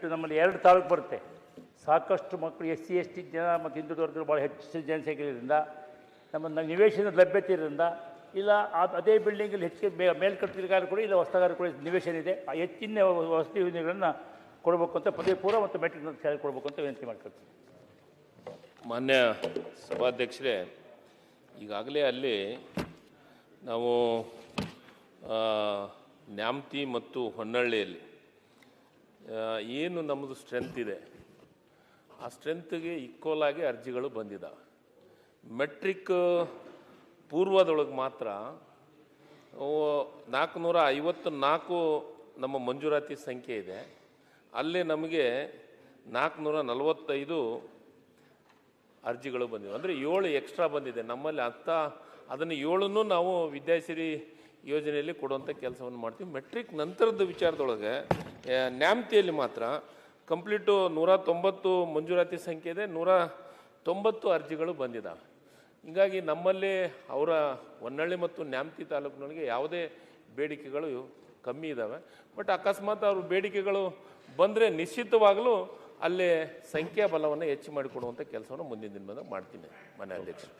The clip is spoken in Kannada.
ದಯವಿಟ್ಟು ನಮ್ಮಲ್ಲಿ ಎರಡು ತಾಲೂಕು ಬರುತ್ತೆ. ಸಾಕಷ್ಟು ಮಕ್ಕಳು ಎಸ್ ಸಿ, ಎಸ್ ಟಿ ಜನ ಮತ್ತು ಹಿಂದೂ ವರ್ಗಗಳು ಭಾಳ ಹೆಚ್ಚು ಜನಸಂಖ್ಯೆ ಇರೋದ್ರಿಂದ ನಮ್ಮ ನಿವೇಶನದ ಲಭ್ಯತೆ ಇರೋದ್ರಿಂದ, ಇಲ್ಲ ಅದು ಬಿಲ್ಡಿಂಗಲ್ಲಿ ಹೆಚ್ಚಿಗೆ ಮೇ ಮೇಲ್ಕಟ್ಟಿಗಾರ ಕೂಡ ಇಲ್ಲ ಹೊಸಗಾರ ಕೂಡ ನಿವೇಶನ ಇದೆ. ಆ ಹೆಚ್ಚಿನ ವಸತಿ ಯೋಜನೆಗಳನ್ನು ಕೊಡಬೇಕು ಅಂತ ಪದವಿ ಪೂರ್ವ ಮತ್ತು ಮೆಟ್ರಿಕ್ ಶಾಲೆ ಕೊಡಬೇಕು ಅಂತ ವಿನಂತಿ ಮಾಡ್ಕೊಳ್ತೀನಿ. ಮಾನ್ಯ ಸಭಾಧ್ಯಕ್ಷರೇ, ಈಗಾಗಲೇ ಅಲ್ಲಿ ನಾವು ನ್ಯಾಮ್ತಿ ಮತ್ತು ಹೊನ್ನಳ್ಳಿಯಲ್ಲಿ ಏನು ನಮ್ಮದು ಸ್ಟ್ರೆಂತ್ ಇದೆ? ಆ ಸ್ಟ್ರೆಂತ್ಗೆ ಈಕ್ವಲ್ ಆಗಿ ಅರ್ಜಿಗಳು ಬಂದಿದ್ದಾವೆ ಮೆಟ್ರಿಕ್ ಪೂರ್ವದೊಳಗೆ ಮಾತ್ರ ನಾಲ್ಕುನೂರ ಐವತ್ತು ನಾಲ್ಕು ನಮ್ಮ ಮಂಜೂರಾತಿ ಸಂಖ್ಯೆ ಇದೆ. ಅಲ್ಲಿ ನಮಗೆ ನಾಲ್ಕುನೂರ ನಲವತ್ತೈದು ಅರ್ಜಿಗಳು ಬಂದಿವೆ. ಅಂದರೆ ಏಳು ಎಕ್ಸ್ಟ್ರಾ ಬಂದಿದೆ. ನಮ್ಮಲ್ಲಿ ಅಂಥ, ಅದನ್ನು ಏಳನ್ನು ನಾವು ವಿದ್ಯಾಸಿರಿ ಯೋಜನೆಯಲ್ಲಿ ಕೊಡುವಂಥ ಕೆಲಸವನ್ನು ಮಾಡ್ತೀವಿ. ಮೆಟ್ರಿಕ್ ನಂತರದ ವಿಚಾರದೊಳಗೆ ನ್ಯಾಮ್ತಿಯಲ್ಲಿ ಮಾತ್ರ ಕಂಪ್ಲೀಟು ನೂರ ತೊಂಬತ್ತು ಮಂಜೂರಾತಿ ಸಂಖ್ಯೆ ಇದೆ ನೂರ ತೊಂಬತ್ತು ಅರ್ಜಿಗಳು ಬಂದಿದ್ದಾವೆ ಹೀಗಾಗಿ ನಮ್ಮಲ್ಲಿ ಅವರ ಹೊನ್ನಳ್ಳಿ ಮತ್ತು ನ್ಯಾಮ್ತಿ ತಾಲೂಕಿನೊಳಗೆ ಯಾವುದೇ ಬೇಡಿಕೆಗಳು ಕಮ್ಮಿ ಇದ್ದಾವೆ ಬಟ್ ಅಕಸ್ಮಾತ್ ಅವ್ರ ಬೇಡಿಕೆಗಳು ಬಂದರೆ ನಿಶ್ಚಿತವಾಗಲೂ ಅಲ್ಲಿ ಸಂಖ್ಯಾಬಲವನ್ನು ಹೆಚ್ಚು ಮಾಡಿಕೊಡುವಂಥ ಕೆಲಸವನ್ನು ಮುಂದಿನ ದಿನದಾಗ ಮಾಡ್ತೀನಿ ಮನೆ ಅಧ್ಯಕ್ಷರು.